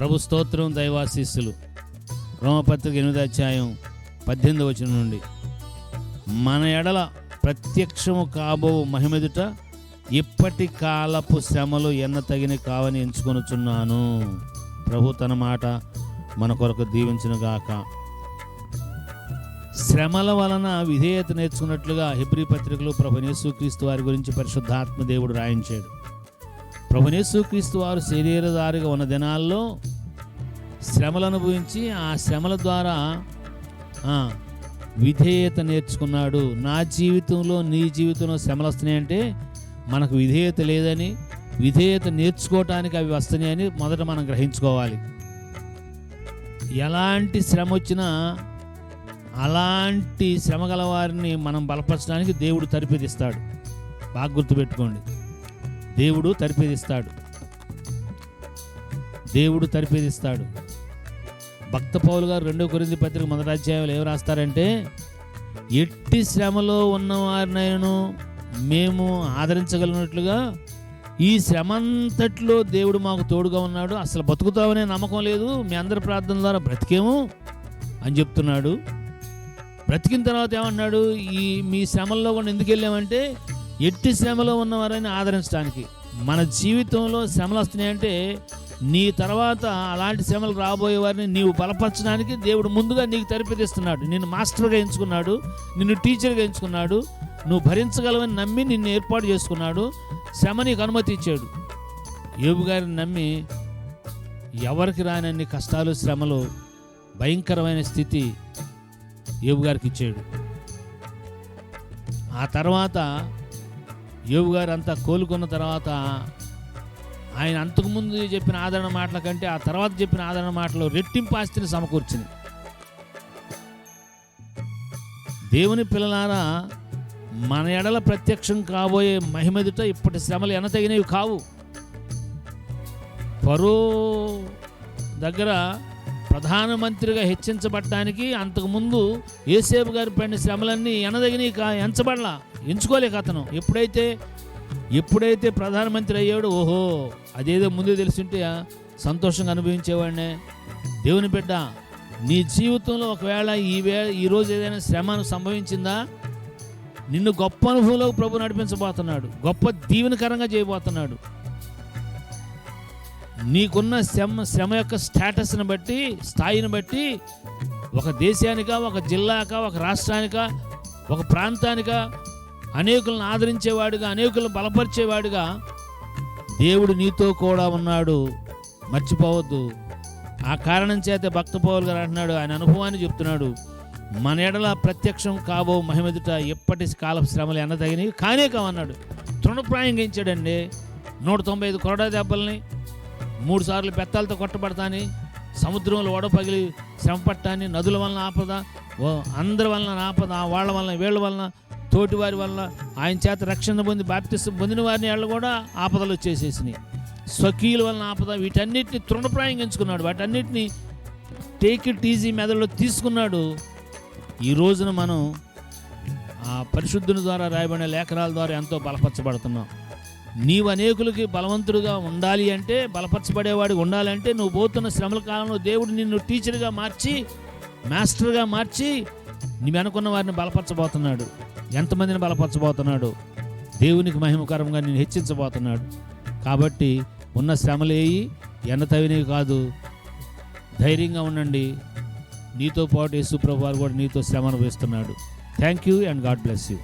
ప్రభు స్తోత్రం దైవాశీస్సులు. రోమపత్రిక ఎనిమిది అధ్యాయం పద్దెనిమిది వచనం నుండి. మన ఎడల ప్రత్యక్షము కాబో మహిమెదుట ఇప్పటి కాలపు శ్రమలు ఎన్న తగిన కావని ఎంచుకొనుచున్నాను. ప్రభు తన మాట మన కొరకు దీవించునుగాక శ్రమల వలన విధేయత నేర్చుకున్నట్లుగా హిబ్రి పత్రికలో ప్రభు క్రీస్తు వారి గురించి పరిశుద్ధాత్మ దేవుడు రాయించాడు. ప్రభునేసు క్రీస్తు వారు శరీరదారిగా ఉన్న దినాల్లో శ్రమలు అనుభవించి ఆ శ్రమల ద్వారా విధేయత నేర్చుకున్నాడు. నా జీవితంలో నీ జీవితంలో శ్రమలు వస్తున్నాయంటే మనకు విధేయత లేదని విధేయత నేర్చుకోవటానికి అవి వస్తున్నాయని మొదట మనం గ్రహించుకోవాలి. ఎలాంటి శ్రమ వచ్చినా అలాంటి శ్రమ గల వారిని మనం బలపరచడానికి దేవుడు తరిపిదిస్తాడు బాగా గుర్తుపెట్టుకోండి. దేవుడు తరిపేదిస్తాడు. దేవుడు తరిపేదిస్తాడు. భక్త పౌలు గారు రెండో కొరింది పత్రిక మొదటి అధ్యాయంలో ఏం రాస్తారంటే ఎట్టి శ్రమలో ఉన్నవారినైనా మేము ఆదరించగలిగినట్లుగా ఈ శ్రమంతట్లో దేవుడు మాకు తోడుగా ఉన్నాడు. అసలు బతుకుతామనే నమ్మకం లేదు. మీ అందరి ప్రార్థన ద్వారా బ్రతికేము అని చెప్తున్నాడు. బ్రతికిన తర్వాత ఏమన్నాడు? ఈ మీ శ్రమల్లో కూడా ఎందుకు వెళ్ళామంటే ఎట్టి శ్రమలో ఉన్నవారని ఆదరించడానికి. మన జీవితంలో శ్రమలు వస్తున్నాయంటే నీ తర్వాత అలాంటి శ్రమలు రాబోయే వారిని నీవు బలపరచడానికి దేవుడు ముందుగా నీకు తెరపిదిస్తున్నాడు నిన్ను మాస్టర్గా ఎంచుకున్నాడు నిన్ను టీచర్గా ఎంచుకున్నాడు నువ్వు భరించగలవని నమ్మి నిన్ను ఏర్పాటు చేసుకున్నాడు శ్రమ నీకు అనుమతి ఇచ్చాడు. యోబు గారిని నమ్మి ఎవరికి రానన్ని కష్టాలు శ్రమలు భయంకరమైన స్థితి యోబు గారికి ఇచ్చాడు. ఆ తర్వాత యోబు గారు అంతా కోలుకున్న తర్వాత ఆయన అంతకుముందు చెప్పిన ఆదరణ మాటల కంటే ఆ తర్వాత చెప్పిన ఆదరణ మాటలు రెట్టింపు ఆస్తిని సమకూర్చింది. దేవుని పిల్లలారా మన ఎడల ప్రత్యక్షం కాబోయే మహిమెదుట ఇప్పటి శ్రమలు ఎనతగినవి కావు. పరో దగ్గర ప్రధానమంత్రిగా హెచ్చించబడటానికి అంతకుముందు ఏసేపు గారు పడిన శ్రమలన్నీ ఎనదగినవి కా ఎంచబడలా ఎంచుకోలేక అతను. ఎప్పుడైతే ఎప్పుడైతే ప్రధానమంత్రి అయ్యాడు ఓహో అదేదో ముందే తెలుసుంటే సంతోషంగా అనుభవించేవాడినే. దేవుని బిడ్డ నీ జీవితంలో ఒకవేళ ఈ వే ఈరోజు ఏదైనా శ్రమ సంభవించిందా? నిన్ను గొప్ప అనుభవంలోకి ప్రభు నడిపించబోతున్నాడు. గొప్ప దీవెనకరంగా చేయబోతున్నాడు. నీకున్న శ్రమ శ్రమ యొక్క స్టేటస్ని బట్టి స్థాయిని బట్టి ఒక దేశానికా ఒక జిల్లాకా ఒక రాష్ట్రానికా ఒక ప్రాంతానికా అనేకులను ఆదరించేవాడుగా అనేకులను బలపరిచేవాడుగా దేవుడు నీతో కూడా ఉన్నాడు. మర్చిపోవద్దు. ఆ కారణం చేత భక్త పౌలు గారు అంటున్నాడు ఆయన అనుభవాన్ని చెప్తున్నాడు. మన ఎడల ప్రత్యక్షం కాబో మహిమెదుట ఎప్పటి కాలపు శ్రమలు ఎన్నదగినవి? కానే కావన్నాడు. తృణప్రాయంగా ఇచ్చాడండి నూట తొంభై ఐదు కొరడా దెబ్బల్ని మూడు సార్లు కొట్టబడతాని సముద్రంలో ఓడ పగిలి శ్రమ పట్టాన్ని నదుల వలన ఆపద అందరి వలన ఆపద వాళ్ళ వలన వీళ్ళ వలన తోటి వారి వలన ఆయన చేత రక్షణ పొంది బాప్తిస్తు పొందిన వారిని వాళ్ళు కూడా ఆపదలు వచ్చేసేసినాయి. స్వకీయుల వలన ఆపద వీటన్నిటిని తృణప్రాయంగా ఎంచుకున్నాడు. వాటన్నిటిని టేక్ ఇట్ ఈజీ మెదడులో తీసుకున్నాడు. ఈ రోజున మనం ఆ పరిశుద్ధుని ద్వారా రాయబడిన లేఖనాల ద్వారా ఎంతో బలపరచబడుతున్నాం. నీవు అనేకులకి బలవంతుడుగా ఉండాలి అంటే బలపరచబడేవాడు ఉండాలంటే నువ్వు పోతున్న శ్రమల కాలంలో దేవుడు నిన్ను టీచర్గా మార్చి మాస్టర్గా మార్చి నీ అనుకున్న వారిని బలపరచబోతున్నాడు. ఎంతమందిని బలపరచబోతున్నాడు? దేవునికి మహిమకరంగా నేను హెచ్చించబోతున్నాడు. కాబట్టి ఉన్న శ్రమలేయి ఎన్న తవినవి కాదు. ధైర్యంగా ఉండండి. నీతో పాటు యేసుప్రభు వారు కూడా నీతో శ్రమ అనుభవిస్తున్నాడు. Thank you and God bless you